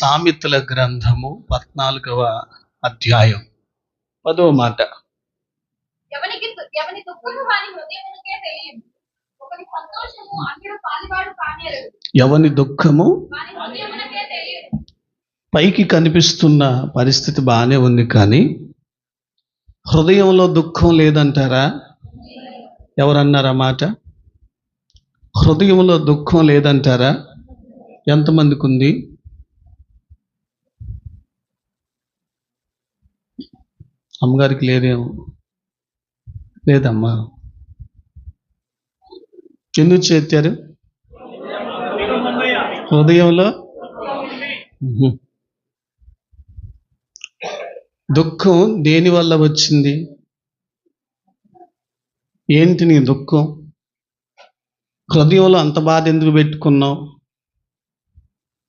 సామెతల గ్రంథము పద్నాలుగవ అధ్యాయం. పదవ మాట. ఎవని దుఃఖము పైకి కనిపిస్తున్న పరిస్థితి బాగానే ఉంది కానీ హృదయంలో దుఃఖం లేదంటారా? ఎవరన్నారా మాట? హృదయంలో దుఃఖం లేదంటారా? ఎంతమందికి ఉంది అమ్మగారికి లేదేమో. లేదమ్మా. ఎందుకు చేత్తారు హృదయంలో? దుఃఖం దేని వల్ల వచ్చింది? ఏంటి నీ దుఃఖం? హృదయంలో అంత బాధ ఎందుకు పెట్టుకున్నావు?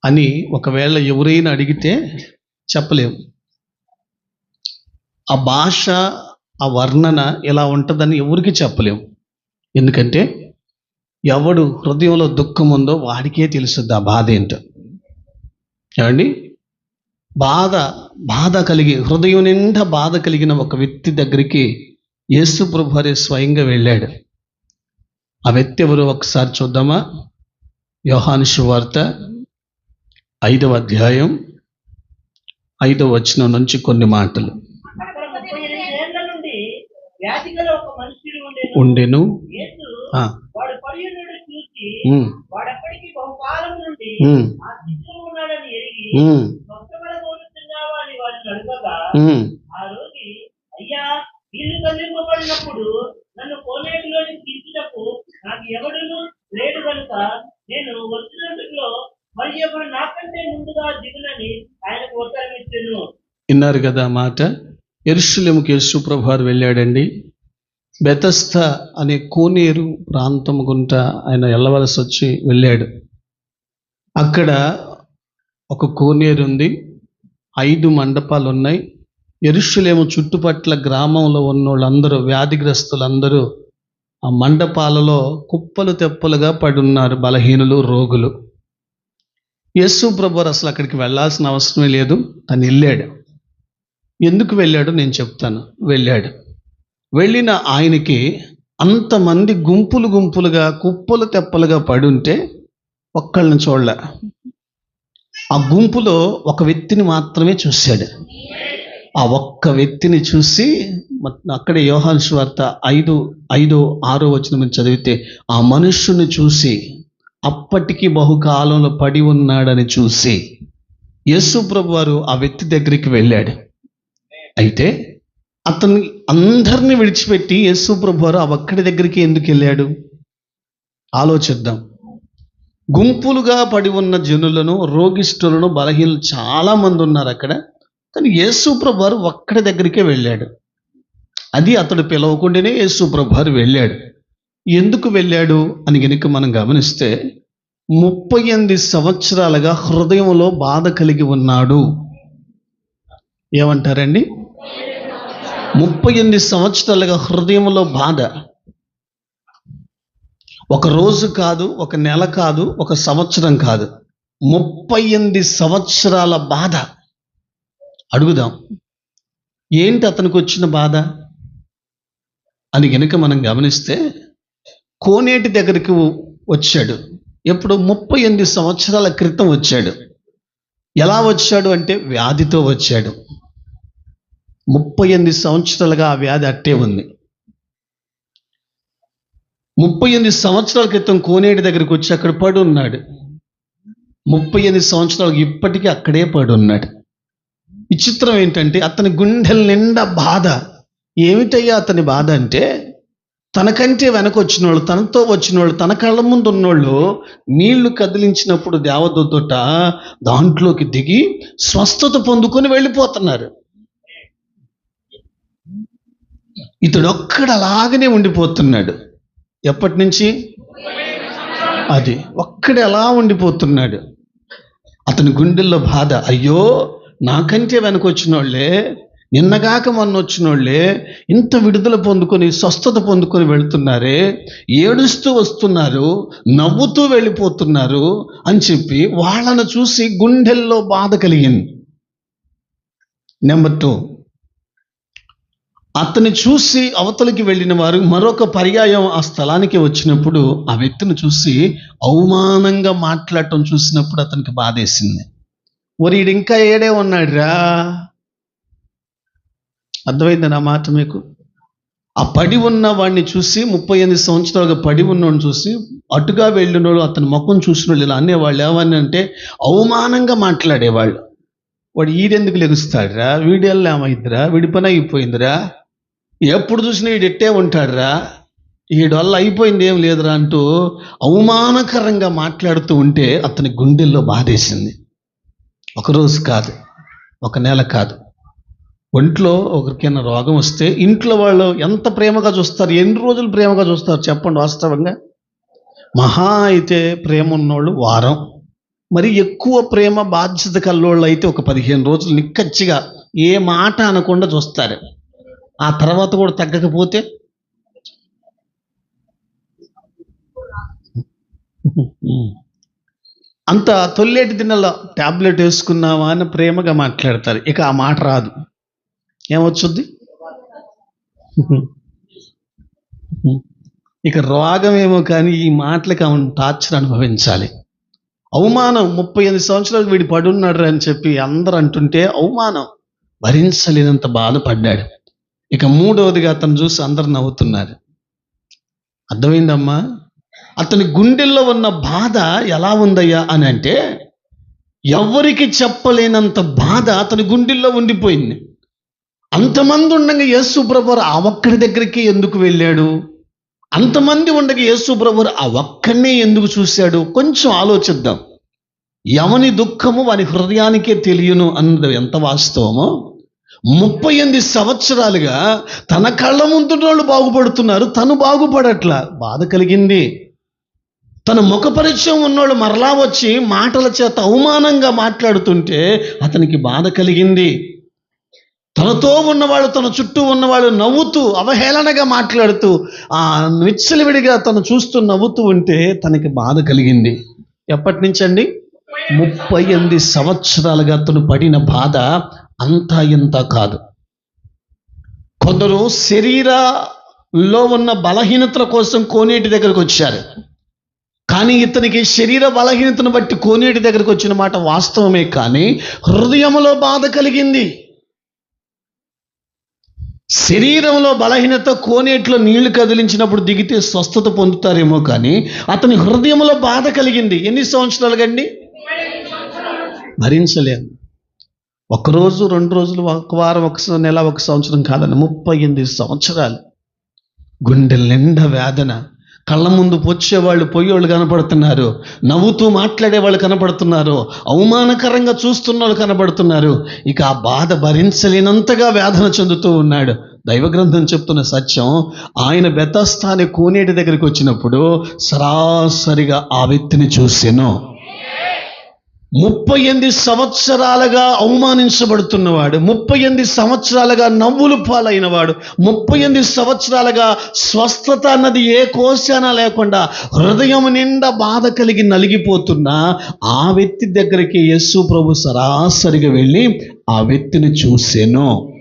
అని ఒకవేళ ఎవరైనా అడిగితే చెప్పలేము ఆ భాష ఆ వర్ణన ఎలా ఉంటుందని ఎవరికి చెప్పలేము ఎందుకంటే ఎవడు హృదయంలో దుఃఖం ఉందో వాడికే తెలుస్తుంది ఆ బాధ ఏంటో. ఏమండి? బాధ బాధ కలిగి హృదయం నిండా బాధ కలిగిన ఒక వ్యక్తి దగ్గరికి యేసు ప్రభు స్వయంగా వెళ్ళాడు. ఆ వ్యక్తి ఎవరు ఒకసారి చూద్దామా? యోహాను శువార్త ఐదవ అధ్యాయం ఐదవ వచనం నుంచి కొన్ని మాటలు అక్కడ ముప్పై ఎనిమిది ఏళ్ళ నుండి వ్యాధి గల ఒక మనుషుడు ఉండేను. నన్ను కోనేటిలోని నాకు ఎవడును లేడు కనుక నేను మరి ఎవరు నాకంటే ముందుగా దిగునని ఆయనకు ఉత్తరం ఇచ్చాను. విన్నారు కదా మాట? ఎరుషులేముకి యేసుప్రభారు వెళ్ళాడండి. బెతస్థ అనే కోనేరు ప్రాంతం గుంట ఆయన వెళ్ళవలసి వచ్చి వెళ్ళాడు. అక్కడ ఒక కోనేరు ఉంది. ఐదు మండపాలు ఉన్నాయి ఎరుషులేము చుట్టుపట్ల గ్రామంలో ఉన్న వాళ్ళందరూ వ్యాధిగ్రస్తులందరూ ఆ మండపాలలో కుప్పలు తెప్పలుగా పడున్నారు. బలహీనులు రోగులు. యేసు ప్రభు అసలు అక్కడికి వెళ్ళాల్సిన అవసరమే లేదు. తను వెళ్ళాడు. ఎందుకు వెళ్ళాడో నేను చెప్తాను. వెళ్ళాడు. వెళ్ళిన ఆయనకి అంతమంది గుంపులు గుంపులుగా కుప్పలు తెప్పలుగా పడుంటే ఒక్కళ్ళని చూడలే. ఆ గుంపులో ఒక వ్యక్తిని మాత్రమే చూశాడు. ఆ ఒక్క వ్యక్తిని చూసి అక్కడే యోహాన్ వార్త ఐదు ఐదో ఆరో వచ్చిన చదివితే ఆ మనుష్యుని చూసి అప్పటికి బహుకాలంలో పడి ఉన్నాడని చూసి యేసు ప్రభు వారు ఆ వ్యక్తి దగ్గరికి వెళ్ళాడు. అయితే అతన్ని అందరిని విడిచిపెట్టి యేసు ప్రభువారు ఆ ఒక్కడి దగ్గరికి ఎందుకు వెళ్ళాడు? ఆలోచిద్దాం. గుంపులుగా పడి ఉన్న జనులను రోగిష్ఠులను బలహీనలు చాలా మంది ఉన్నారు అక్కడ. కానీ యేసుప్రభారు ఒక్కడి దగ్గరికే వెళ్ళాడు. అది అతడు పిలవకుండానే యేసుప్రభారు వెళ్ళాడు. ఎందుకు వెళ్ళాడు అని కనుక మనం గమనిస్తే ముప్పై ఎనిమిది సంవత్సరాలుగా హృదయంలో బాధ కలిగి ఉన్నాడు. ఏమంటారండి? ముప్పై ఎనిమిది సంవత్సరాలుగా హృదయంలో బాధ. ఒక రోజు కాదు ఒక నెల కాదు ఒక సంవత్సరం కాదు. ముప్పై ఎనిమిది సంవత్సరాల బాధ. అడుగుదాం. ఏంటి అతనికి వచ్చిన బాధ? అని కనుక మనం గమనిస్తే కోనేటి దగ్గరికి వచ్చాడు. ఎప్పుడు? ముప్పై ఎనిమిది సంవత్సరాల క్రితం వచ్చాడు. ఎలా వచ్చాడు అంటే వ్యాధితో వచ్చాడు. ముప్పై ఎనిమిది సంవత్సరాలుగా ఆ వ్యాధి అట్టే ఉంది. ముప్పై ఎనిమిది సంవత్సరాల క్రితం కోనేటి దగ్గరికి వచ్చి అక్కడ పడి ఉన్నాడు ముప్పై ఎనిమిది సంవత్సరాలకు ఇప్పటికీ అక్కడే పడి ఉన్నాడు విచిత్రం ఏంటంటే అతని గుండెల నిండా బాధ. ఏమిటయ్యా అతని బాధ అంటే తనకంటే వెనక వచ్చిన వాళ్ళు తనతో వచ్చిన వాళ్ళు తన కళ్ళ ముందు ఉన్నోళ్ళు నీళ్ళు కదిలించినప్పుడు దేవదూతట దాంట్లోకి దిగి స్వస్థత పొందుకొని వెళ్ళిపోతున్నారు. ఇతడు ఒక్కడ అలాగనే ఉండిపోతున్నాడు. ఎప్పటి నుంచి అది. ఒక్కడు ఎలా ఉండిపోతున్నాడు? అతని గుండెల్లో బాధ. అయ్యో నాకంటే వెనకొచ్చిన వాళ్ళే నిన్నగాక మొన్న వచ్చిన వాళ్ళే ఇంత విడుదల పొందుకొని స్వస్థత పొందుకొని వెళుతున్నారే ఏడుస్తూ వస్తున్నారు నవ్వుతూ వెళ్ళిపోతున్నారు అని చెప్పి వాళ్ళను చూసి గుండెల్లో బాధ కలిగింది. Number two. అతన్ని చూసి అవతలికి వెళ్ళిన వారు మరొక పర్యాయం ఆ స్థలానికి వచ్చినప్పుడు ఆ వ్యక్తిని చూసి అవమానంగా మాట్లాడటం చూసినప్పుడు అతనికి బాధేసింది. ఒరి ఇంకా ఏడే ఉన్నాడురా? అర్థమైంది నా మాట మీకు? ఆ పడి ఉన్న వాడిని చూసి ముప్పై ఎనిమిది సంవత్సరాలుగా పడి ఉన్నవాడిని చూసి అటుగా వెళ్ళినోడు అతని ముఖం చూసిన వాళ్ళు ఇలా అనేవాళ్ళు. ఏమని అంటే అవమానంగా మాట్లాడేవాళ్ళు. వాడు ఈడెందుకు లెగుస్తాడురా? వీడియోలో ఏమైందిరా వీడి అయిపోయిందిరా? ఎప్పుడు చూసినా ఈడెట్టే ఎట్టే ఉంటాడురా? ఈ వల్ల అయిపోయింది ఏం లేదురా అంటూ అవమానకరంగా మాట్లాడుతూ ఉంటే అతని గుండెల్లో బాధేసింది. ఒకరోజు కాదు ఒక నెల కాదు. ఒంట్లో ఒకరికైనా రోగం వస్తే ఇంట్లో వాళ్ళు ఎంత ప్రేమగా చూస్తారు ఎన్ని రోజులు ప్రేమగా చూస్తారు చెప్పండి వాస్తవంగా? మహా అయితే ప్రేమ ఉన్నోళ్ళు వారం. మరి ఎక్కువ ప్రేమ బాధ్యత కల్లోళ్ళు అయితే ఒక పదిహేను రోజులు నిక్కచ్చిగా ఏ మాట అనకుండా చూస్తారు. ఆ తర్వాత కూడా తగ్గకపోతే అంత తొల్లేటి దిన్నెల టాబ్లెట్ వేసుకున్నావా అని ప్రేమగా మాట్లాడతారు. ఇక ఆ మాట రాదు. ఏమొచ్చుద్ది? ఇక రోగమేమో కానీ ఈ మాటలకి అవును టార్చర్ అనుభవించాలి. అవమానం ముప్పై ఎనిమిది సంవత్సరాలు వీడి పడున్నాడు అని చెప్పి అందరూ అంటుంటే అవమానం భరించలేనంత బాధపడ్డాడు. ఇక మూడవదిగా అతను చూసి అందరు నవ్వుతున్నారు. అర్థమైందమ్మా? అతని గుండెల్లో ఉన్న బాధ ఎలా ఉందయ్యా అని అంటే ఎవరికి చెప్పలేనంత బాధ అతని గుండెల్లో ఉండిపోయింది. అంతమంది ఉండగా యేసు ఆ ఒక్కడి దగ్గరికి ఎందుకు వెళ్ళాడు? అంతమంది ఉండగా యేసు ప్రభు ఆ ఒక్కడినే ఎందుకు చూశాడు? కొంచెం ఆలోచిద్దాం. ఎవని దుఃఖము వాని హృదయానికే తెలియను అన్నది ఎంత వాస్తవమో ముప్పై ఎనిమిది సంవత్సరాలుగా తన కళ్ళ ముందు వాళ్ళు బాగుపడుతున్నారు తను బాగుపడట్ల. బాధ కలిగింది. తన ముఖ పరిచయం ఉన్నోళ్ళు మరలా వచ్చి మాటల చేత అవమానంగా మాట్లాడుతుంటే అతనికి బాధ కలిగింది. తనతో ఉన్నవాళ్ళు తన చుట్టూ ఉన్నవాళ్ళు నవ్వుతూ అవహేళనగా మాట్లాడుతూ ఆ నిచ్చలివిడిగా తను చూస్తూ నవ్వుతూ ఉంటే తనకి బాధ కలిగింది. ఎప్పటి నుంచండి అండి ముప్పై ఎనిమిది సంవత్సరాలుగా అతను పడిన బాధ అంతా ఇంత కాదు. కొందరు శరీరలో ఉన్న బలహీనతల కోసం కోనేటి దగ్గరకు వచ్చారు. కానీ ఇతనికి శరీర బలహీనతను బట్టి కోనేటి దగ్గరకు వచ్చిన మాట వాస్తవమే కానీ హృదయంలో బాధ కలిగింది. శరీరంలో బలహీనత కోనేట్లో నీళ్ళు కదిలించినప్పుడు దిగితే స్వస్థత పొందుతారేమో కానీ అతని హృదయంలో బాధ కలిగింది. ఎన్ని సంవత్సరాలు కండి భరించలేదు ఒకరోజు రెండు రోజులు ఒక వారం ఒక నెల ఒక సంవత్సరం కాదని ముప్పై ఎనిమిది సంవత్సరాలు. గుండె నిండా వేదన. కళ్ళ ముందు పొచ్చేవాళ్ళు పోయేవాళ్ళు కనపడుతున్నారు. నవ్వుతూ మాట్లాడేవాళ్ళు కనపడుతున్నారు. అవమానకరంగా చూస్తున్న వాళ్ళు కనపడుతున్నారు. ఇక ఆ బాధ భరించలేనంతగా వేదన చెందుతూ ఉన్నాడు. దైవ గ్రంథం చెప్తున్న సత్యం ఆయన బెతస్థాని కోనేటి దగ్గరికి వచ్చినప్పుడు సరాసరిగా ఆ వ్యక్తిని చూసాను. ముప్పై ఎనిమిది సంవత్సరాలుగా అవమానించబడుతున్నవాడు ముప్పై ఎనిమిది సంవత్సరాలుగా నవ్వులు పాలైనవాడు ముప్పై ఎనిమిది సంవత్సరాలుగా స్వస్థత అన్నది ఏ కోశాన లేకుండా హృదయం నిండా బాధ కలిగి నలిగిపోతున్న ఆ వ్యక్తి దగ్గరికి యస్సు ప్రభు సరాసరిగా వెళ్ళి ఆ వ్యక్తిని చూసాను.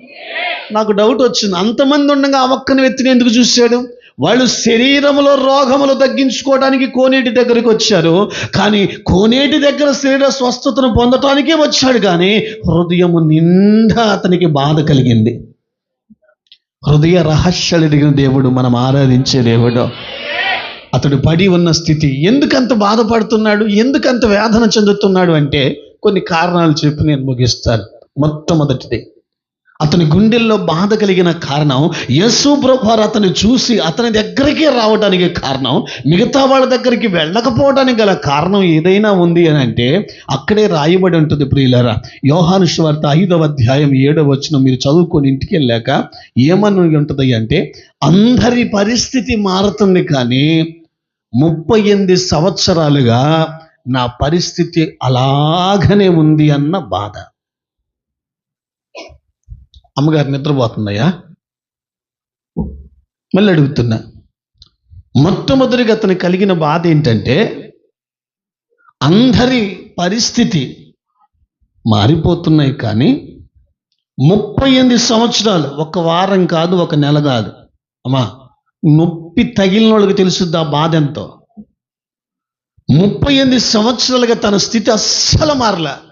నాకు డౌట్ వచ్చింది. అంతమంది ఉండగా ఆ ఒక్కని వ్యక్తిని ఎందుకు చూశాడు? వాళ్ళు శరీరంలో రోగములు తగ్గించుకోవడానికి కోనేటి దగ్గరికి వచ్చారు. కానీ కోనేటి దగ్గర శరీర స్వస్థతను పొందటానికే వచ్చాడు. కానీ హృదయము నిండా అతనికి బాధ కలిగింది. హృదయ రహస్యాలు ఎదిగిన దేవుడు మనం ఆరాధించే దేవుడు. అతడు పడి ఉన్న స్థితి ఎందుకంత బాధపడుతున్నాడు? ఎందుకంత వేదన చెందుతున్నాడు? అంటే కొన్ని కారణాలు చెప్పి నేను ముగిస్తాను. మొట్టమొదటిది. అతని గుండెల్లో బాధ కలిగిన కారణం యేసు ప్రభువారు అతన్ని చూసి అతని దగ్గరికి రావడానికి కారణం మిగతా వాళ్ళ దగ్గరికి వెళ్ళకపోవడానికి గల కారణం ఏదైనా ఉంది అని అంటే అక్కడే రాయబడి ఉంటుంది ప్రియులరా. యోహాను స్వార్త ఐదవ అధ్యాయం ఏడవ వచ్చిన మీరు చదువుకొని ఇంటికి వెళ్ళాక ఏమని ఉంటుంది అంటే అందరి పరిస్థితి మారుతుంది కానీ ముప్పై ఎనిమిది సంవత్సరాలుగా నా పరిస్థితి అలాగనే ఉంది అన్న బాధ. అమ్మగారు నిద్రపోతుందయ్యా? మళ్ళీ అడుగుతున్నా. మొట్టమొదటిగా అతను కలిగిన బాధ ఏంటంటే అందరి పరిస్థితి మారిపోతున్నాయి కానీ ముప్పై ఎనిమిది సంవత్సరాలు ఒక వారం కాదు ఒక నెల కాదు. అమ్మా నొప్పి తగిలిన వాళ్ళకి తెలుసుద్ది ఆ బాధ ఎంతో. ముప్పై ఎనిమిది సంవత్సరాలుగా తన స్థితి అస్సలు మారలే.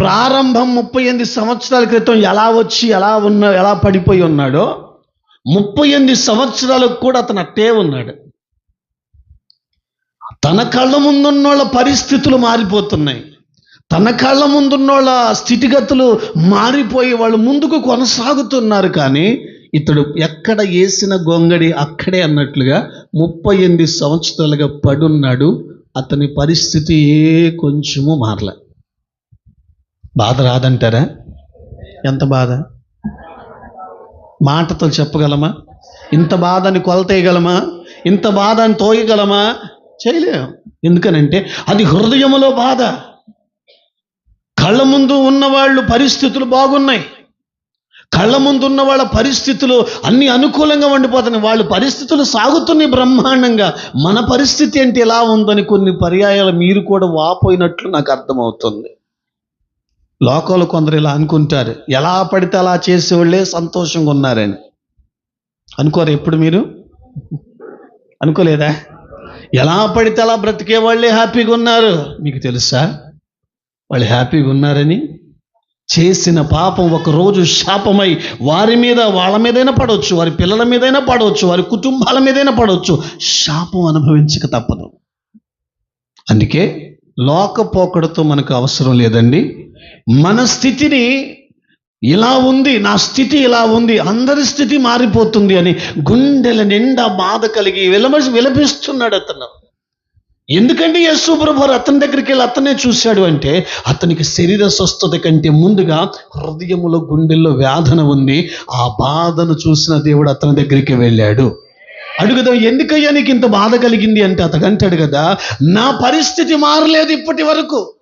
ప్రారంభం ముప్పై ఎనిమిది సంవత్సరాల క్రితం ఎలా వచ్చి ఎలా ఉన్న ఎలా పడిపోయి ఉన్నాడో ముప్పై ఎనిమిది సంవత్సరాలకు కూడా అతను అట్టే ఉన్నాడు. తన కళ్ళ ముందున్నోళ్ళ పరిస్థితులు మారిపోతున్నాయి. తన కళ్ళ ముందున్నోళ్ళ స్థితిగతులు మారిపోయి వాళ్ళు ముందుకు కొనసాగుతున్నారు కానీ ఇతడు ఎక్కడ వేసిన గొంగడి అక్కడే అన్నట్లుగా ముప్పై ఎనిమిది సంవత్సరాలుగా పడున్నాడు. అతని పరిస్థితి ఏ కొంచెము మారలే. బాధ రాదంటారా? ఎంత బాధ? మాటతో చెప్పగలమా? ఇంత బాధని కొలతేయగలమా? ఇంత బాధని తోయగలమా? చేయలేం. ఎందుకనంటే అది హృదయములో బాధ. కళ్ళ ముందు ఉన్నవాళ్ళు పరిస్థితులు బాగున్నాయి. కళ్ళ ముందు ఉన్న వాళ్ళ పరిస్థితులు అన్ని అనుకూలంగా ఉండిపోతున్నాయి. వాళ్ళ పరిస్థితులు సాగుతున్నాయి బ్రహ్మాండంగా. మన పరిస్థితి ఏంటి ఎలా ఉందని కొన్ని పర్యాయాలు మీరు కూడా వాపోయినట్లు నాకు అర్థమవుతుంది. లోకంలో కొందరు ఇలా అనుకుంటారు. ఎలా పడితే అలా చేసేవాళ్ళే సంతోషంగా ఉన్నారని. అనుకోరు ఎప్పుడు మీరు? అనుకోలేదా? ఎలా పడితే అలా బ్రతికే వాళ్ళే హ్యాపీగా ఉన్నారు. మీకు తెలుసా? వాళ్ళు హ్యాపీగా ఉన్నారని. చేసిన పాపం ఒక రోజు శాపమై వారి మీద వాళ్ళ మీదైనా పడవచ్చు వారి పిల్లల మీదైనా పడవచ్చు వారి కుటుంబాల మీదైనా పడవచ్చు. శాపం అనుభవించక తప్పదు. అందుకే లోకపోకడతో మనకు అవసరం లేదండి. మన స్థితిని ఇలా ఉంది నా స్థితి ఇలా ఉంది అందరి స్థితి మారిపోతుంది అని గుండెల నిండా బాధ కలిగి విలమ విలపిస్తున్నాడు అతను. ఎందుకంటే యేసు ప్రభువారు అతని దగ్గరికి వెళ్ళి అతనే చూశాడు అంటే అతనికి శరీర స్వస్థత కంటే ముందుగా హృదయములో గుండెల్లో వేదన ఉంది ఆ బాధను చూసిన దేవుడు అతని దగ్గరికి వెళ్ళాడు. అడుగుదాం ఎందుకయ్యా నీకు ఇంత బాధ కలిగింది అంటే అతడు కదా నా పరిస్థితి మారలేదు ఇప్పటి వరకు.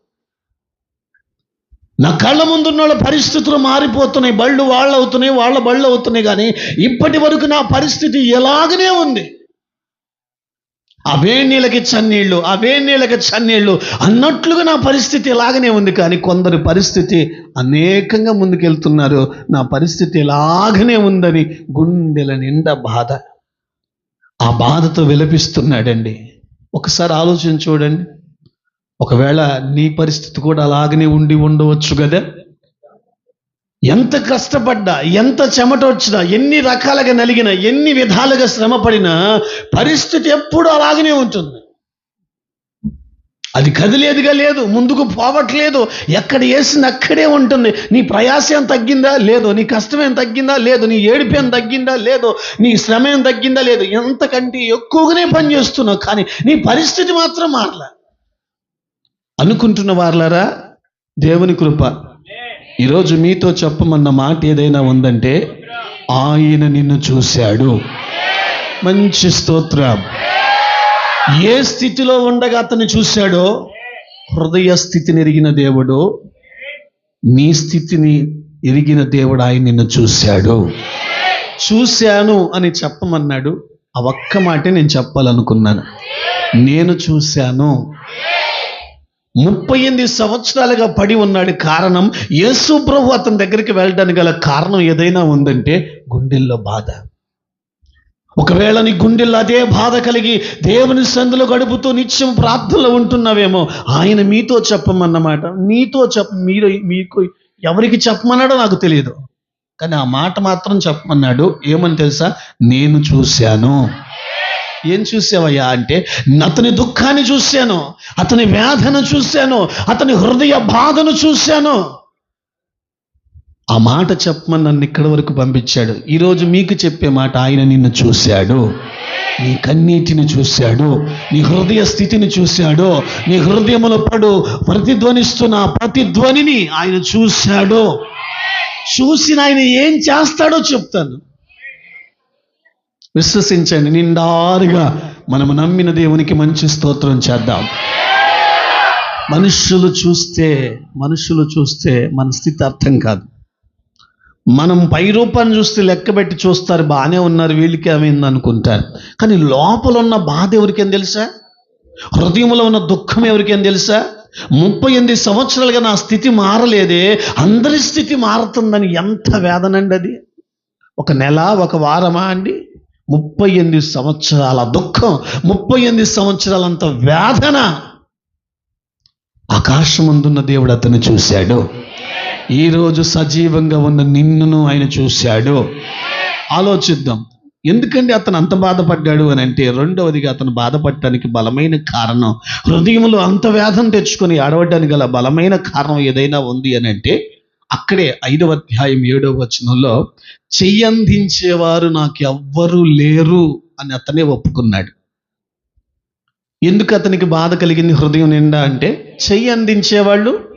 నా కళ్ళ ముందున్న వాళ్ళ పరిస్థితులు మారిపోతున్నాయి బళ్ళు వాళ్ళు అవుతున్నాయి వాళ్ళ బళ్ళు అవుతున్నాయి కానీ ఇప్పటి వరకు నా పరిస్థితి ఎలాగనే ఉంది. అవే నీళ్ళకి చన్నీళ్ళు అవే నీళ్ళకి చన్నీళ్ళు అన్నట్లుగా నా పరిస్థితి ఇలాగనే ఉంది కానీ కొందరి పరిస్థితి అనేకంగా ముందుకెళ్తున్నారు. నా పరిస్థితి ఇలాగనే ఉందని గుండెల నిండా బాధ. ఆ బాధతో విలపిస్తున్నాడండి. ఒకసారి ఆలోచన చూడండి. ఒకవేళ నీ పరిస్థితి కూడా అలాగనే ఉండి ఉండవచ్చు కదా ఎంత కష్టపడ్డా ఎంత చెమట వచ్చినా ఎన్ని రకాలుగా నలిగినా ఎన్ని విధాలుగా శ్రమ పడినా పరిస్థితి ఎప్పుడు అలాగనే ఉంటుంది. అది కదిలేదుగా లేదు ముందుకు పోవట్లేదు ఎక్కడ వేసింది అక్కడే ఉంటుంది. నీ ప్రయాసం ఏం తగ్గిందా? లేదు. నీ కష్టం ఏం తగ్గిందా? లేదు. నీ ఏడుపు ఏం తగ్గిందా? లేదు. నీ శ్రమ ఏం తగ్గిందా? లేదు. ఎంతకంటే ఎక్కువగానే పనిచేస్తున్నావు కానీ నీ పరిస్థితి మాత్రం మారలే. అనుకుంటున్న వార్లారా? దేవుని కృప. ఈరోజు మీతో చెప్పమన్న మాట ఏదైనా ఉందంటే ఆయన నిన్ను చూశాడు. మంచి స్తోత్రం. ఏ స్థితిలో ఉండగా అతను చూశాడో హృదయ స్థితిని ఎరిగిన దేవుడు నీ స్థితిని ఎరిగిన దేవుడు ఆయన నిన్ను చూశాడు. చూశాను అని చెప్పమన్నాడు. ఆ ఒక్క మాటే నేను చెప్పాలనుకున్నాను. నేను చూశాను. ముప్పై ఎనిమిది సంవత్సరాలుగా పడి ఉన్నాడు కారణం యేసు ప్రభు అతని దగ్గరికి వెళ్ళడానికి గల కారణం ఏదైనా ఉందంటే గుండెల్లో బాధ. ఒకవేళ నీ గుండెల్లో అదే బాధ కలిగి దేవుని సందులో గడుపుతూ నిత్యం ప్రార్థనలో ఉంటున్నావేమో ఆయన మీతో చెప్పమన్నమాట. మీతో చెప్ప మీరు మీకు ఎవరికి చెప్పమన్నాడో నాకు తెలియదు కానీ ఆ మాట మాత్రం చెప్పమన్నాడు. ఏమని తెలుసా? నేను చూశాను. ఏం చూసావయ్యా అంటే అతని దుఃఖాన్ని చూశాను అతని వేదన చూశాను అతని హృదయ బాధను చూశాను. ఆ మాట చెప్పమని నన్ను ఇక్కడి వరకు పంపించాడు. ఈరోజు మీకు చెప్పే మాట ఆయన నిన్ను చూశాడు. నీ కన్నీటిని చూశాడు నీ హృదయ స్థితిని చూశాడు నీ హృదయములో పడు ప్రతిధ్వనిస్తున్న ప్రతిధ్వనిని ఆయన చూశాడు. చూసిన ఆయన ఏం చేస్తాడో చెప్తాను. విశ్వసించండి. నిండారుగా మనము నమ్మిన దేవునికి మంచి స్తోత్రం చేద్దాం. మనుషులు చూస్తే మనుషులు చూస్తే మన స్థితి అర్థం కాదు. మనం పై రూపాన్ని చూస్తే లెక్క పెట్టి చూస్తారు బాగానే ఉన్నారు వీళ్ళకి ఏమైంది అనుకుంటారు. కానీ లోపల ఉన్న బాధ ఎవరికేం తెలుసా? హృదయంలో ఉన్న దుఃఖం ఎవరికేం తెలుసా? ముప్పై ఎనిమిది సంవత్సరాలుగా నా స్థితి మారలేదే అందరి స్థితి మారుతుందని ఎంత వేదనండి అది? ఒక నెల ఒక వారమా అండి? ముప్పై ఎనిమిది సంవత్సరాల దుఃఖం ముప్పై ఎనిమిది సంవత్సరాలంత వేదన. ఆకాశమందున్న దేవుడు అతను చూశాడు. ఈరోజు సజీవంగా ఉన్న నిన్నును ఆయన చూశాడు. ఆలోచిద్దాం. ఎందుకండి అతను అంత బాధపడ్డాడు అని అంటే రెండవదిగా అతను బాధపడటానికి బలమైన కారణం హృదయంలో అంత వేదన తెచ్చుకొని ఆడవడానికి గల బలమైన కారణం ఏదైనా ఉంది అని అంటే అక్కడే ఐదవ అధ్యాయం ఏడవ వచనంలో చెయ్యందించేవారు నాకు ఎవ్వరూ లేరు అని అతనే ఒప్పుకున్నాడు. ఎందుకు అతనికి బాధ కలిగింది హృదయం నిండా అంటే చెయ్యి అందించేవాళ్ళు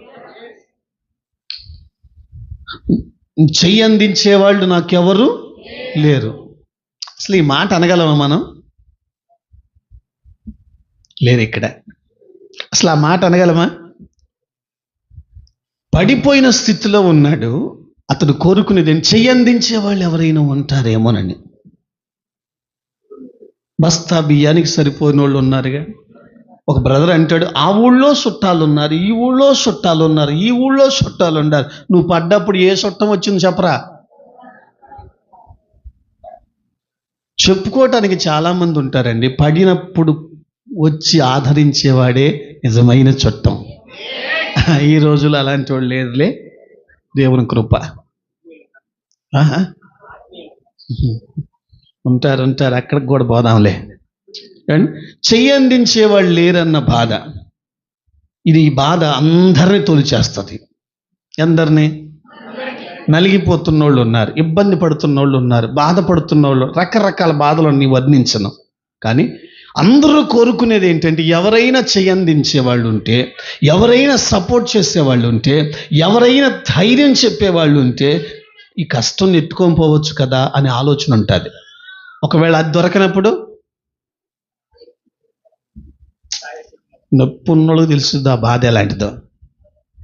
చెయ్యి అందించేవాళ్ళు నాకెవరు లేరు. అసలు ఈ మాట అనగలమా మనం? లేరు ఇక్కడ. అసలు ఆ మాట అనగలమా? పడిపోయిన స్థితిలో ఉన్నాడు. అతడు కోరుకునేది ఏంటి? చెయ్యి అందించే వాళ్ళు ఎవరైనా ఉంటారేమోనని బస్తా బియ్యానికి సరిపోయిన వాళ్ళు ఉన్నారుగా. ఒక బ్రదర్ అంటాడు ఆ ఊళ్ళో చుట్టాలు ఉన్నారు ఈ ఊళ్ళో చుట్టాలు ఉన్నారు ఈ ఊళ్ళో చుట్టాలు ఉన్నారు. నువ్వు పడ్డప్పుడు ఏ చుట్టం వచ్చింది చెప్పరా? చెప్పుకోవటానికి చాలామంది ఉంటారండి. పడినప్పుడు వచ్చి ఆదరించేవాడే నిజమైన చుట్టం. ఈ రోజులు అలాంటి వాళ్ళు లేదులే. దేవుని కృప. ఉంటారు ఉంటారు. అక్కడికి కూడా పోదాంలే. కానీ చెయ్యి అందించేవాళ్ళు లేరన్న బాధ. ఇది ఈ బాధ అందరినీ తొలిచేస్తుంది. ఎందరిని? నలిగిపోతున్న వాళ్ళు ఉన్నారు ఇబ్బంది పడుతున్న వాళ్ళు ఉన్నారు బాధపడుతున్న వాళ్ళు రకరకాల బాధలను వర్ణించను. కానీ అందరూ కోరుకునేది ఏంటంటే ఎవరైనా చేయందించే వాళ్ళు ఉంటే ఎవరైనా సపోర్ట్ చేసేవాళ్ళు ఉంటే ఎవరైనా ధైర్యం చెప్పేవాళ్ళు ఉంటే ఈ కష్టం నెట్టుకొని పోవచ్చు కదా అనే ఆలోచన ఉంటుంది. ఒకవేళ అది దొరకనప్పుడు నొప్పి ఉన్నోళ్ళకి తెలుస్తుంది ఆ బాధ ఎలాంటిదో.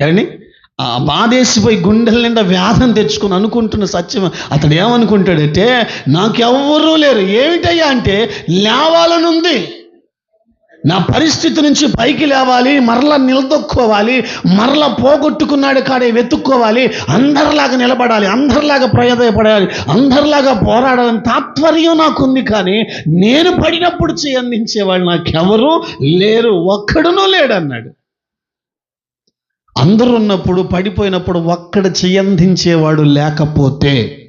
ఏమండి బాధేసిపోయి గుండెల నిండా వ్యాధం తెచ్చుకుని అనుకుంటున్న సత్యం అతడు ఏమనుకుంటాడంటే నాకెవ్వరూ లేరు. ఏమిటయ్యా అంటే లేవాలనుంది. నా పరిస్థితి నుంచి పైకి లేవాలి మరలా నిలదొక్కోవాలి మరలా పోగొట్టుకున్నాడు కాడే వెతుక్కోవాలి అందరిలాగా నిలబడాలి అందరిలాగా ప్రయోజనపడాలి అందరిలాగా పోరాడాలని తాత్పర్యం నాకుంది కానీ నేను పడినప్పుడు చేయందించేవాళ్ళు నాకెవరూ లేరు. ఒక్కడునూ లేడన్నాడు. అందరు ఉన్నప్పుడు పడిపోయినప్పుడు ఒక్కడ చేయందించేవాడు లేకపోతే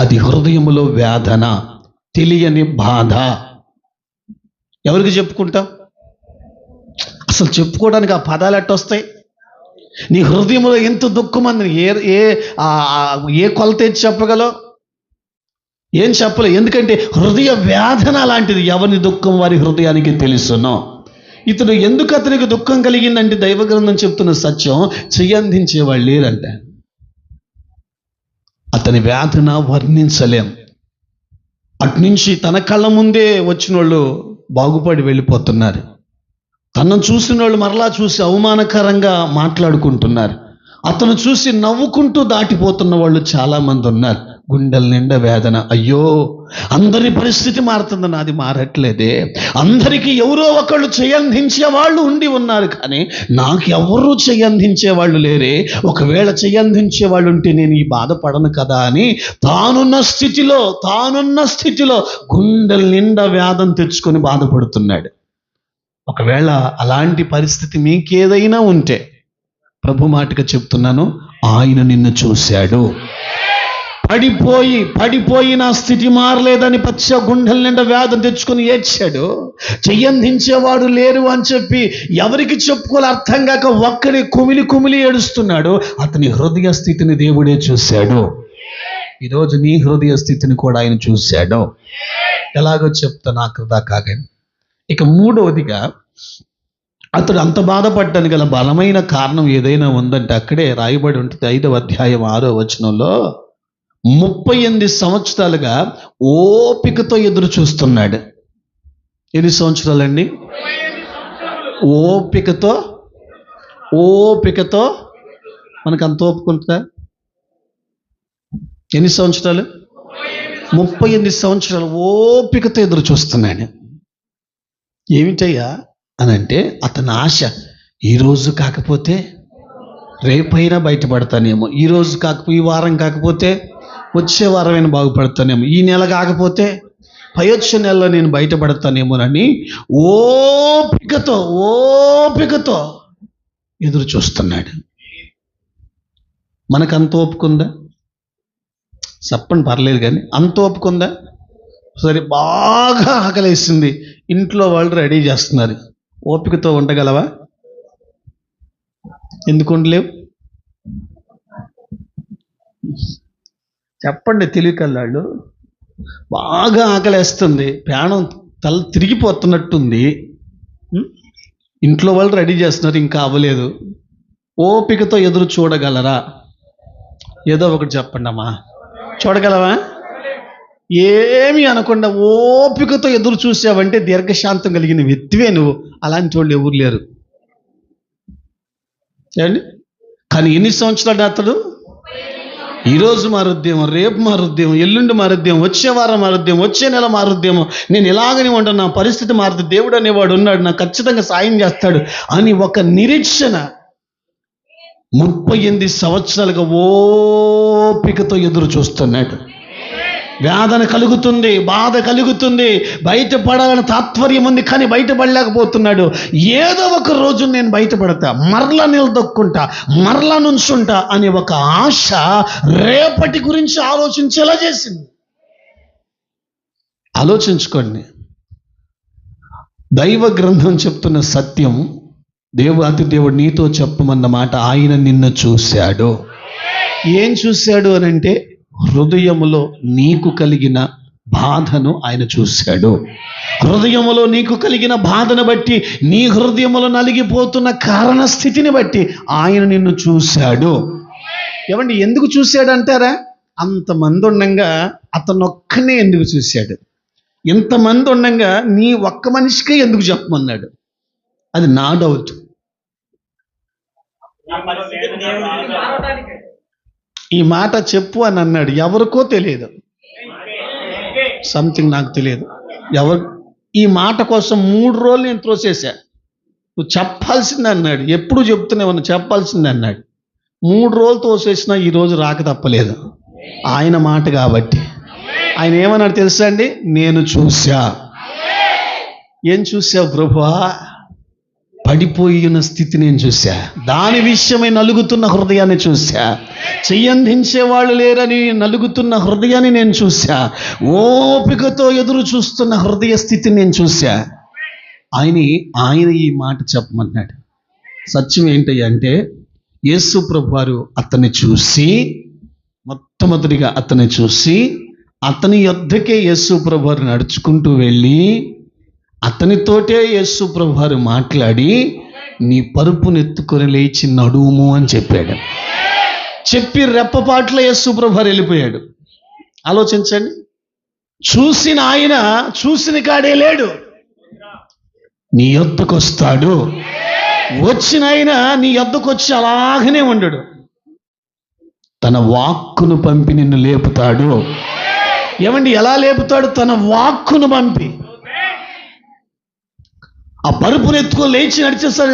అది హృదయములో వేదన తెలియని బాధ. ఎవరికి చెప్పుకుంటావు అసలు చెప్పుకోవడానికి ఆ పదాలు ఎట్టొస్తాయి నీ హృదయంలో ఎంత దుఃఖం అంది ఏ ఏ ఏ కొలత ఏది చెప్పగలవు? ఏం చెప్పలే ఎందుకంటే హృదయ వేదన లాంటిది. ఎవరి దుఃఖం వారి హృదయానికి తెలుసునో? ఇతడు ఎందుకు అతనికి దుఃఖం కలిగిందంటే దైవగ్రంథం చెప్తున్న సత్యం చెయ్యందించే వాళ్ళు లేరంట. అతని వ్యాధిన వర్ణించలేం. అట్నుంచి తన కళ్ళ ముందే వచ్చిన వాళ్ళు బాగుపడి వెళ్ళిపోతున్నారు. తనను చూసిన వాళ్ళు మరలా చూసి అవమానకరంగా మాట్లాడుకుంటున్నారు. అతను చూసి నవ్వుకుంటూ దాటిపోతున్న వాళ్ళు చాలా మంది ఉన్నారు. గుండెల నిండా వేదన. అయ్యో అందరి పరిస్థితి మారుతుంది. నాది మారట్లేదే. అందరికీ ఎవరో ఒకళ్ళు చేయందించే వాళ్ళు ఉండి ఉన్నారు కానీ నాకు ఎవరు చేయందించే వాళ్ళు లేరే. ఒకవేళ చేయందించే వాళ్ళు ఉంటే నేను ఈ బాధపడను కదా అని తానున్న స్థితిలో తానున్న స్థితిలో గుండెల నిండా వేదం తెచ్చుకొని బాధపడుతున్నాడు. ఒకవేళ అలాంటి పరిస్థితి మీకేదైనా ఉంటే ప్రభు మాటగా చెప్తున్నాను ఆయన నిన్ను చూశాడు. పడిపోయి పడిపోయి నా స్థితి మారలేదని పచ్చ గుండెల నిండా వ్యాధం తెచ్చుకొని ఏడ్చాడు. చెయ్యందించేవాడు లేరు అని చెప్పి ఎవరికి చెప్పుకోవాలి అర్థం కాక ఒక్కడే కుమిలి కుమిలి ఏడుస్తున్నాడు. అతని హృదయ స్థితిని దేవుడే చూశాడు. ఈరోజు నీ హృదయ స్థితిని కూడా ఆయన చూశాడు. ఎలాగో చెప్తా నాకు కాగండి ఇక మూడవదిగా అతడు అంత బాధపడ్డానికి గల బలమైన కారణం ఏదైనా ఉందంటే అక్కడే రాయబడి ఉంటుంది ఐదవ అధ్యాయం ఆరో వచనంలో. ముప్పై ఎనిమిది సంవత్సరాలుగా ఓపికతో ఎదురు చూస్తున్నాడు. ఎన్ని సంవత్సరాలండి? ఓపికతో ఓపికతో. మనకు అంత ఓపిక ఎన్ని సంవత్సరాలు? ముప్పై ఎనిమిది సంవత్సరాలు ఓపికతో ఎదురు చూస్తున్నాడు. ఏమిటయ్యా అని అంటే అతని ఆశ ఈరోజు కాకపోతే రేపైనా బయటపడతానేమో ఈ రోజు కాకపోతే ఈ వారం కాకపోతే వచ్చే వారమైనా బాగుపడతానేమో. ఈ నెల కాకపోతే పై నెలలో నేను బయటపడతానేమోనని ఓపికతో ఓపికతో ఎదురు చూస్తున్నాడు. మనకు అంత ఓపుకుందా చెప్పండి పర్లేదు కానీ అంత ఓపుకుందా సరే బాగా ఆకలేసింది. ఇంట్లో వాళ్ళు రెడీ చేస్తున్నారు. ఓపికతో ఉండగలవా? ఎందుకు ఉండలేవు? చెప్పండి తెలివికల్లాళ్ళు బాగా ఆకలేస్తుంది. ప్రాణం తల తిరిగిపోతున్నట్టుంది. ఇంట్లో వాళ్ళు రెడీ చేస్తున్నారు ఇంకా అవ్వలేదు. ఓపికతో ఎదురు చూడగలరా? ఏదో ఒకటి చెప్పండి అమ్మా. చూడగలవా? ఏమీ అనకుండా ఓపికతో ఎదురు చూసావంటే దీర్ఘశాంతం కలిగిన వ్యక్తివే నువ్వు. అలాంటి వాళ్ళు ఎవరు లేరు. ఏమండి? కానీ ఎన్ని సంవత్సరాలు అతడు? ఈరోజు మారుద్దేమో రేపు మారుద్దేమో ఎల్లుండి మారుద్దేమో వచ్చే వారం మారుద్దేమో వచ్చే నెల మారుద్దేమో నేను ఇలాగనే ఉంటాను నా పరిస్థితి మారుతుంది దేవుడు అనేవాడు ఉన్నాడు నాకు ఖచ్చితంగా సాయం చేస్తాడు అని ఒక నిరీక్షణ ముప్పై ఎనిమిది సంవత్సరాలుగా ఓపికతో ఎదురు చూస్తున్నాడు. వేదన కలుగుతుంది బాధ కలుగుతుంది బయటపడాలని తాత్పర్యం ఉంది కానీ బయటపడలేకపోతున్నాడు. ఏదో ఒక రోజు నేను బయటపడతా మరలా నిలదొక్కుంటా మరలా నుంచుంటా అనే ఒక ఆశ రేపటి గురించి ఆలోచించేలా చేసింది. ఆలోచించుకోండి. దైవ గ్రంథం చెప్తున్న సత్యం దేవాది దేవుడు నీతో చెప్పమన్న మాట ఆయన నిన్ను చూశాడు. ఏం చూశాడు అని అంటే హృదయములో నీకు కలిగిన బాధను ఆయన చూశాడు. హృదయములో నీకు కలిగిన బాధను బట్టి నీ హృదయములో నలిగిపోతున్న కారణ స్థితిని బట్టి ఆయన నిన్ను చూశాడు. ఏమండి ఎందుకు చూశాడు అంటారా అంతమంది ఉండగా అతను ఒక్కనే ఎందుకు చూశాడు? ఇంతమంది ఉండగా నీ ఒక్క మనిషికే ఎందుకు చెప్పమన్నాడు? అది నా డౌట్. ఈ మాట చెప్పు అని అన్నాడు. ఎవరికో తెలియదు. సంథింగ్ నాకు తెలియదు. ఎవరు ఈ మాట కోసం మూడు రోజులు నేను త్రోసేసా నువ్వు చెప్పాల్సింది అన్నాడు. ఎప్పుడు చెప్తూనే ఉన్నా చెప్పాల్సింది అన్నాడు. మూడు రోజులు తోసేసినా ఈరోజు రాక తప్పలేదు. ఆయన మాట కాబట్టి. ఆయన ఏమన్నాడు తెలుసా అండి? నేను చూసా ఏం చూసావు ప్రభువా? పడిపోయిన స్థితి నేను చూసా దాని విషయమై నలుగుతున్న హృదయాన్ని చూసా చెయ్యందించే వాళ్ళు లేరని నలుగుతున్న హృదయాన్ని నేను చూసా ఓపికతో ఎదురు చూస్తున్న హృదయ స్థితిని నేను చూసా ఆయన ఆయన ఈ మాట చెప్పమన్నాడు సత్యం ఏంటి అంటే యేసు ప్రభు వారు అతన్ని చూసి మొట్టమొదటిగా అతన్ని చూసి అతని యొద్దకే యేసు ప్రభు వారు నడుచుకుంటూ వెళ్ళి అతనితోటే యేసు ప్రభువారు మాట్లాడి నీ పరుపును ఎత్తుకొని లేచి నడుము అని చెప్పాడు. చెప్పి రెప్పపాట్ల యేసు ప్రభువారు వెళ్ళిపోయాడు. ఆలోచించండి. చూసిన ఆయన చూసిన కాడే లేడు. నీ యొద్దకు వస్తాడు వచ్చిన ఆయన నీ యొద్దకు వచ్చి అలాగనే ఉండడు. తన వాక్కును పంపి నిన్ను లేపుతాడు. ఏమండి ఎలా లేపుతాడు? తన వాక్కును పంపి. ఆ పరుపును ఎత్తుకొని లేచి నడిచేసరి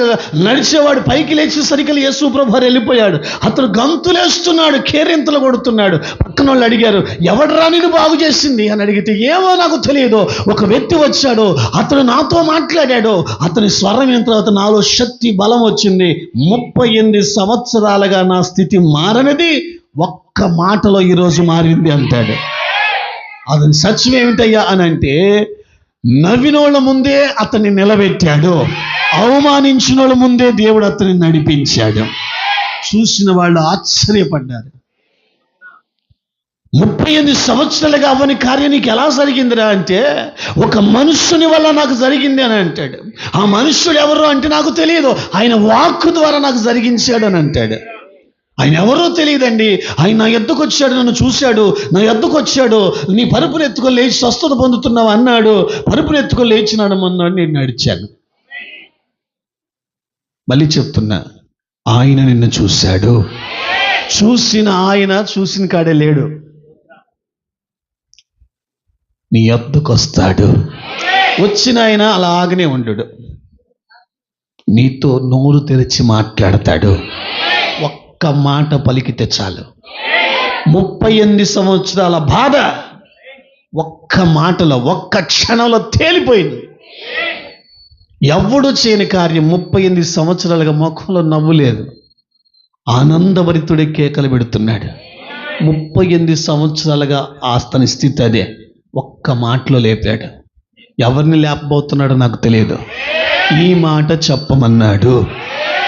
నడిచేవాడు పైకి లేచేసరికి యేసు ప్రభు వెళ్ళిపోయాడు. అతను గంతులేస్తున్నాడు కేరింతలు కొడుతున్నాడు. పక్కన వాళ్ళు అడిగారు ఎవడరా నేను బాగు చేసింది? అని అడిగితే ఏమో నాకు తెలియదు. ఒక వ్యక్తి వచ్చాడు. అతను నాతో మాట్లాడాడు. అతని స్వరం తర్వాత నాలో శక్తి బలం వచ్చింది. ముప్పై ఎనిమిది సంవత్సరాలుగా నా స్థితి మారనిది. ఒక్క మాటలో ఈరోజు మారింది అంటాడు. అతని సత్యం ఏమిటయ్యా అని అంటే నవ్వినోళ్ళ ముందే అతన్ని నిలబెట్టాడు. అవమానించినోళ్ళ ముందే దేవుడు అతన్ని నడిపించాడు. చూసిన వాళ్ళు ఆశ్చర్యపడ్డారు. ముప్పై ఎనిమిది సంవత్సరాలుగా అవని కార్యం నీకు ఎలా జరిగిందిరా అంటే ఒక మనుష్యుని వల్ల నాకు జరిగింది అని అంటాడు. ఆ మనుష్యుడు ఎవరు అంటే నాకు తెలియదు. ఆయన వాక్కు ద్వారా నాకు జరిగించాడు అని అంటాడు. ఆయన ఎవరో తెలియదండి. ఆయన నా ఎద్దుకు వచ్చాడు నన్ను చూశాడు. నా ఎద్దుకు వచ్చాడు. నీ పరుపును ఎత్తుకొని లేచి స్వస్థత పొందుతున్నావు అన్నాడు. పరుపును ఎత్తుకొని లేచినాడు అన్నాడు. నేను నడిచాను. మళ్ళీ చెప్తున్నా ఆయన నిన్ను చూశాడు. చూసిన ఆయన చూసిన కాడే లేడు. నీ ఎద్దుకు వస్తాడు. వచ్చిన ఆయన అలాగనే ఉండడు. నీతో నోరు తెరిచి మాట్లాడతాడు. ఒక్క మాట పలికితే చాలు. ముప్పై ఎనిమిది సంవత్సరాల బాధ ఒక్క మాటలో ఒక్క క్షణంలో తేలిపోయింది. ఎవడు చేయని కార్యం ముప్పై ఎనిమిది సంవత్సరాలుగా ముఖంలో నవ్వు లేదు ఆనందభరితుడే కేకలు పెడుతున్నాడు. ముప్పై ఎనిమిది సంవత్సరాలుగా ఆస్తని స్థితి అదే. ఒక్క మాటలో లేపాడు. ఎవరిని లేపబోతున్నాడో నాకు తెలియదు. ఈ మాట చెప్పమన్నాడు.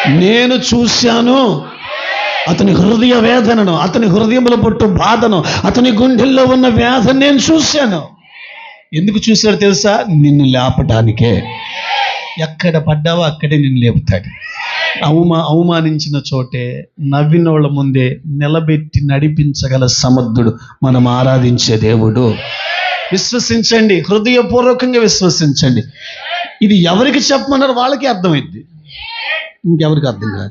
నేను చూశాను. అతని హృదయ వేదనను అతని హృదయంలో పుట్టు బాధను అతని గుండెల్లో ఉన్న వేదన నేను చూశాను. ఎందుకు చూశాడు తెలుసా? నిన్ను లేపటానికే. ఎక్కడ పడ్డావో అక్కడే నిన్ను లేపుతాడు. అవమా అవమానించిన చోటే నవ్వినోళ్ళ ముందే నిలబెట్టి నడిపించగల సమర్థుడు మనం ఆరాధించే దేవుడు. విశ్వసించండి హృదయపూర్వకంగా విశ్వసించండి. ఇది ఎవరికి చెప్పమన్నారు వాళ్ళకి అర్థమైంది ఇంకెవరికి అర్థం కాదు.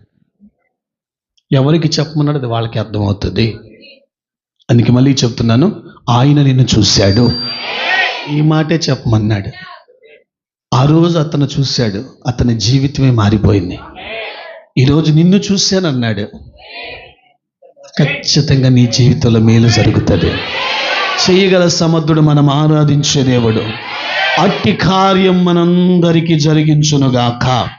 ఎవరికి చెప్పమన్నాడు అది వాళ్ళకి అర్థమవుతుంది. అందుకే మళ్ళీ చెప్తున్నాను ఆయన నిన్ను చూశాడు. ఈ మాటే చెప్పమన్నాడు. ఆ రోజు అతను చూశాడు అతని జీవితమే మారిపోయింది. ఈరోజు నిన్ను చూశానన్నాడు. ఖచ్చితంగా నీ జీవితంలో మేలు జరుగుతుంది. చేయగల సమర్థుడు మనం ఆరాధించే దేవుడు. అట్టి కార్యం మనందరికీ జరిగించునుగాక.